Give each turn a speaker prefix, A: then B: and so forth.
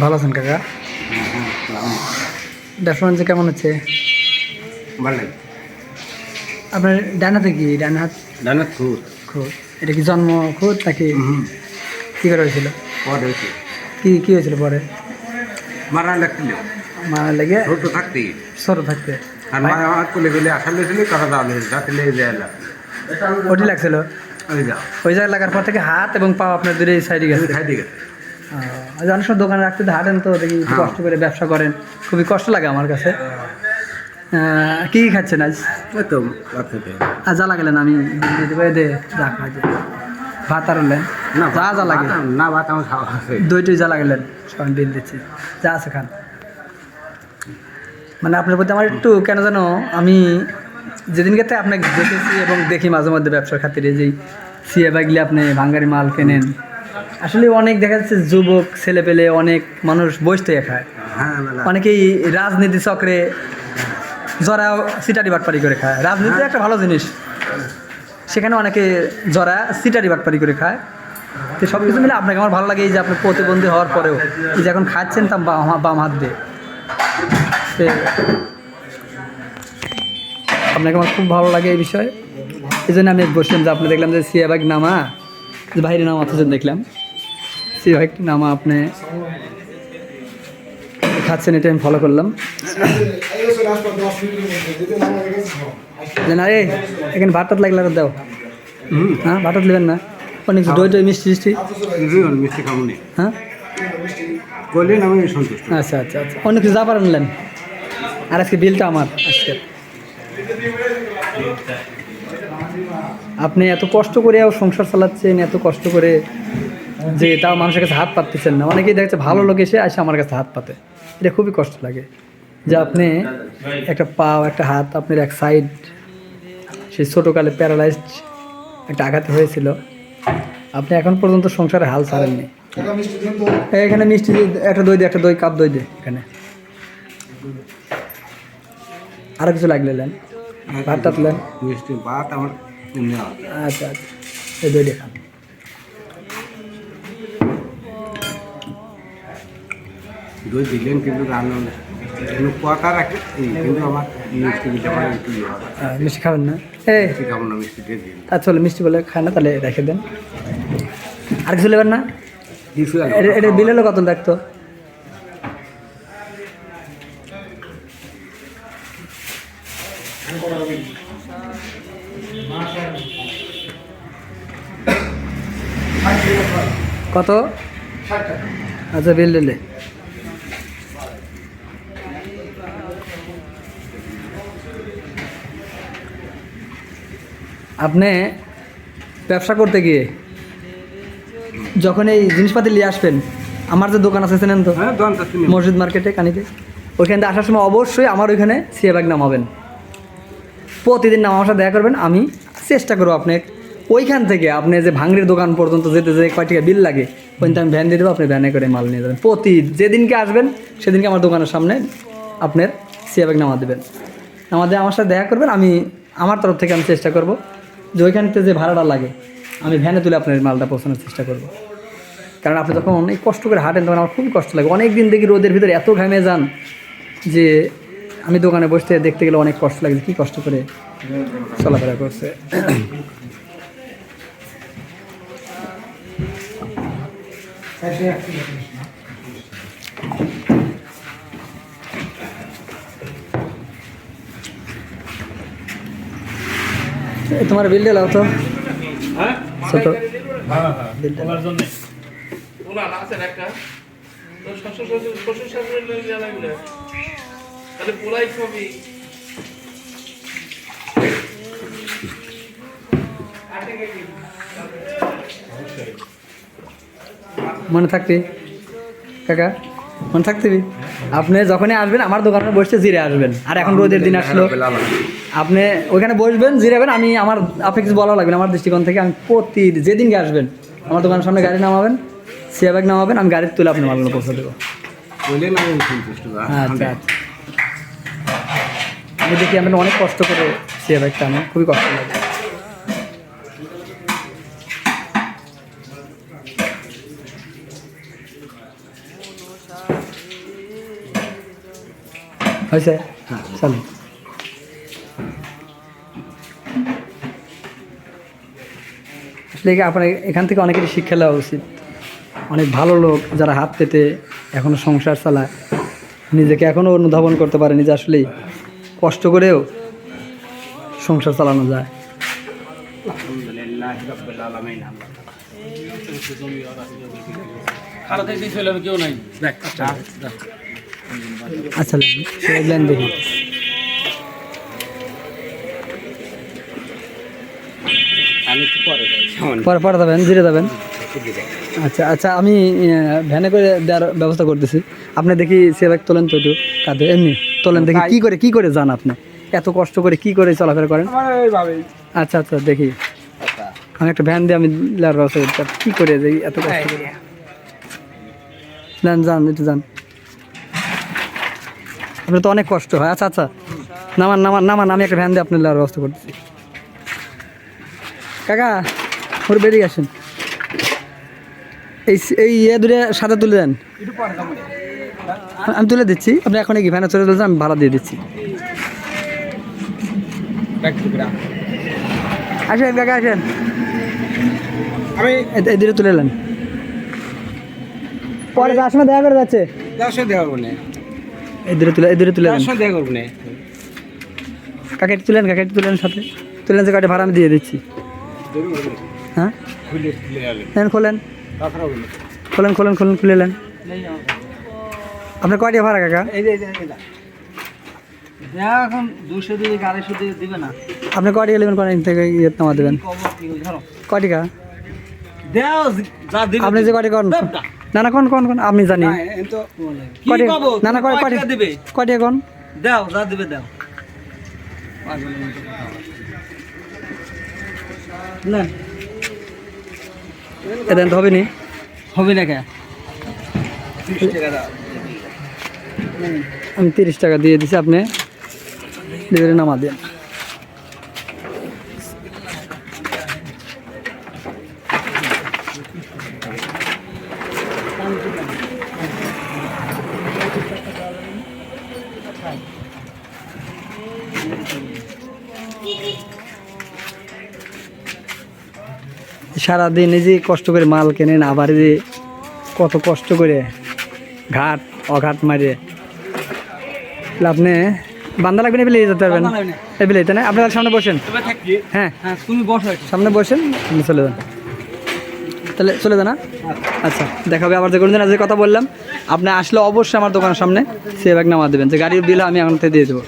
A: ভালো আছেন কাকা? ব্যবসা বাণিজ্য কেমন হচ্ছে
B: ভালো
A: আপনার ডান হাতে কি? ডান হাত
B: ডানা খুব
A: খুদ এটা কি জন্ম খুদ নাকি? কী করে হয়েছিল?
B: পরে হয়েছে।
A: কি কি হয়েছিল পরে?
B: মারা লাগছিল।
A: মারা লেগে?
B: ছোট থাকতে।
A: ছোট থাকতে।
B: আর মা হাত তুলে গেলে আসার লেছিল কাটা দাও লেগে যাতে লেগে যায় না।
A: ওটি লাগছিল?
B: ওই যা।
A: ওই জায়গায় লাগার পর থেকে হাত এবং পা আপনার দূরে সাইডে গেছে।
B: দিয়ে গেছে।
A: আজ অনেক সময় দোকানে রাখতে হাঁটেন তো দেখি
B: হ্যাঁ।
A: কষ্ট করে ব্যবসা করেন। খুবই কষ্ট লাগে আমার কাছে। কি কি খাচ্ছেন আজ?
B: তো
A: আজ জ্বালা গেলেন আমি দে যা খাওয়া ভাত আর
B: না
A: যা যা লাগে।
B: না ভাত আমার খাওয়া
A: দইটই জ্বালা গেলেন সবাই বিল দিচ্ছি। যা আছে খান। মানে আপনার প্রতি আমার একটু কেন জানো আমি যেদিনকে আপনাকে দেখেছি এবং দেখি মাঝে মধ্যে ব্যবসার খাতিরে যেই সিএ বাইকলে আপনি ভাঙ্গারি মাল কেনেন? আসলে অনেক দেখা যাচ্ছে যুবক ছেলে পেলে অনেক মানুষ বসে থেকে খায়।
B: হ্যাঁ
A: অনেকেই রাজনীতি চক্রে জরা সিটারি বাটপারি করে খায়। রাজনীতি একটা ভালো জিনিস। সেখানে অনেকে জরা সিটারি বাটপারি করে খায়। তো সব কিছু মিলে আপনাকে আমার ভালো লাগে এই যে আপনি প্রতিবন্ধী হওয়ার পরেও। এই যে এখন খাচ্ছেন তা বাম হাত দিয়ে। আপনাকে আমার খুব ভালো লাগে এই বিষয়ে। এই জন্য আমি বসলাম যে আপনি দেখলাম যে সিয়া বাইক নামা যে বাইরে নামা অথচ দেখলাম। সিয়া বাইক নামা আপনি খাচ্ছেন এটা আমি ফলো করলাম। না রে এখানে ভাতটাত লাগলে আর দাও। হ্যাঁ ভাতত নেবেন না। অনেক দই টই মিষ্টি মিষ্টি
B: মিষ্টি খাব
A: হ্যাঁ?
B: করলেন আমি সন্তুষ্ট।
A: আচ্ছা আচ্ছা আচ্ছা। অনেক কিছু যা পারেন আর আজকে বিলটা আমার আজকে আপনি এত কষ্ট করে সংসার চালাচ্ছেন, এত কষ্ট করে যে তাও মানুষের কাছে হাত পাততেছেন না। অনেকেই দেখছে ভালো লোক এসে আসে আমার কাছে হাত পাতে। এটা খুবই কষ্ট লাগে। যে আপনি একটা পাও, একটা হাত আপনার এক সাইড সেই ছোটোকালে প্যারালাইজড একটা আঘাত হয়েছিল। আপনি এখন পর্যন্ত সংসারে হাল ছাড়েননি। এখানে মিষ্টি একটা দই দে, একটা দই, কাপ দই দে এখানে। আরও কিছু লাগলে ভাত টাত নেন।
B: মিষ্টি, ভাত আমার
A: আচ্ছা আচ্ছা। এই দই দিয়ে খান
B: দই দিলেন কিন্তু রান্না কিন্তু কথা রাখে কিন্তু আমার মিষ্টি একটু ইয়ে হবে।
A: মিষ্টি খাবেন না? এই
B: মিষ্টি খাব না মিষ্টি দিয়ে দিন।
A: তা চলে মিষ্টি বলে খায় না তাহলে রেখে দেন। আর কিছু নেবেন না? এটা এটা কত দেখতো কত? আচ্ছা বিল দিলে। আপনি ব্যবসা করতে গিয়ে যখন এই জিনিসপাতি নিয়ে আসবেন আমার যে দোকান আছে চেনেন তো?
B: হ্যাঁ।
A: মসজিদ মার্কেটে কানিতে। ওইখান থেকে আসার সময় অবশ্যই আমার ওইখানে সিএ ব্যাগ নামাবেন। প্রতিদিন নাম আমার সাথে দেখা করবেন, আমি চেষ্টা করব আপনি ওইখান থেকে আপনি যে ভাঙড়ির দোকান পর্যন্ত যেতে যে কয় টাকা বিল লাগে ওইখানে আমি ভ্যান দিয়ে দেবো, আপনি ভ্যানে করে মাল নিয়ে যাবেন। প্রতি যেদিনকে আসবেন, সেদিনকে আমার দোকানের সামনে আপনার সিএ ব্যাগ নামা দেবেন। আমাদের আমার সাথে দেখা করবেন, আমি আমার তরফ থেকে আমি চেষ্টা করব যে ওইখানতে যে ভাড়াটা লাগে, আমি ভ্যানে তুলে আপনার মালটা পৌঁছানোর চেষ্টা করব। কারণ আপনি যখন অনেক কষ্ট করে হাঁটেন, তখন আমার খুবই কষ্ট লাগে। অনেক দিন দেখি রোদের ভিতরে এত ঘামে যান যে আমি দোকানে বসতে দেখতে গেলে অনেক কষ্ট লাগে যে কী কষ্ট করে চলাফেরা করছে। তোমার বিল দিলাও তো। ছোট।
C: জন্য। ওনার আছেন একটা? শ্বশুর শ্বশুর শ্বশুর শাশুড়ি তাহলে পুরাই ছবি।
A: মনে থাকতে? কাকা মনে থাকতে? আপনি যখনই আসবেন আমার দোকানে বসতে জিরে আসবেন। আর এখন রোদের দিন আসলো। আপনি ওইখানে বসবেন জিরাবেন আমি আমার আপনি কিছু বলা লাগবে না, আমার দৃষ্টিকোণ থেকে আমি প্রতি যেদিনকে আসবেন আমার দোকানের সামনে গাড়ি নামাবেন সিয়া ব্যাগ নামাবেন আমি গাড়ির তুলে আপনি মালগুলো পৌঁছে দেবো।
B: বললেন
A: আচ্ছা আচ্ছা। আমি দেখি আমি অনেক কষ্ট করে সে ব্যাগটা আমি খুবই কষ্ট লাগে। হয়েছে
B: হ্যাঁ
A: আসলে আপনার এখান থেকে অনেকেরই শিক্ষা দেওয়া উচিত। অনেক ভালো লোক যারা হাত পেতে এখনও সংসার চালায়, নিজেকে এখনও অনুধাবন করতে পারে যে আসলেই কষ্ট করেও সংসার চালানো যায়। আচ্ছা লাইন দেখি।
B: আমি একটু পরে
A: পরে যাবেন জিরে যাবেন। আচ্ছা আচ্ছা আমি ভ্যানে করে দেওয়ার ব্যবস্থা করতেছি। আপনি দেখি সেবাক তোলেন তো একটু কাঁধে এমনি। তোলেন দেখি কি করে কি করে যান আপনি? এত কষ্ট করে কি করে চলাফেরা করেন? আচ্ছা আচ্ছা দেখি। আমি একটা ভ্যান দিয়ে আমি দেওয়ার ব্যবস্থা করতে কি করে যাই এত কষ্ট করে? যান যান একটু যান। আপনার তো অনেক কষ্ট হয়। আচ্ছা আচ্ছা। নামান নামান নামান আমি একটা ভ্যান দিয়ে আপনার লার ব্যবস্থা করতেছি। কাকা ওর বেরিয়ে আসেন। এই এই ইয়ে দূরে সাদা তুলে দেন। আমি তুলে দিচ্ছি। আপনি এখন কি ভ্যানে চলে যান আমি ভাড়া দিয়ে দিচ্ছি। আসেন কাকা আসেন।
B: আমি
A: এদিকে তুলে নেন। পরে যার সময় দেখা করে যাচ্ছে।
B: দশশো দেওয়া করব না।
A: এদিকে তুলে এদিকে তুলে
B: করব না।
A: কাকা তুলেন কাকা তুলেন সাথে। তুলেন যে কাটে ভাড়া আমি দিয়ে দিচ্ছি। হ্যাঁ? খোলেন। খোলেন খোলেন খুলে নেন। আপনার কয়টা ভাড়া কাকা?
D: এই যে এখন দুশো দিয়ে আড়াইশো দিয়ে দিবে না।
A: আপনি কয়টা নেবেন কয়টা থেকে ইয়ে নামা দেবেন? কয়টিকা আপনি যে কয়টা
D: দেবটা।
A: না না কোন কোন কোন আপনি জানি। না না কয় কয়টা কোন?
D: দাও যা দিবে দাও। না
A: হবে নি
D: হবে না কে
A: আমি তিরিশ টাকা দিয়ে দিছি, আপনি ডেলিভারি নামা দেন। সারাদিন এই যে কষ্ট করে মাল কেনেন, আবার যে কত কষ্ট করে ঘাট, অঘাট মারে আপনি বান্দা লাগবে না এবেলে যেতে পারবেন। এবেলে তাই না? আপনি তাহলে সামনে বসেন।
D: তবে থাকি।
A: হ্যাঁ।
D: হ্যাঁ তুমি বসো
A: সামনে বসেন আপনি চলে যান। তাহলে চলে যান হ্যাঁ? আচ্ছা দেখাবে আবার যে কোনদিন আজ কথা বললাম। আপনি আসলে অবশ্যই আমার দোকানের সামনে সে ব্যাগ নামা দেবেন। যে গাড়ির বিল আমি এখন থেকে দিয়ে দেবো।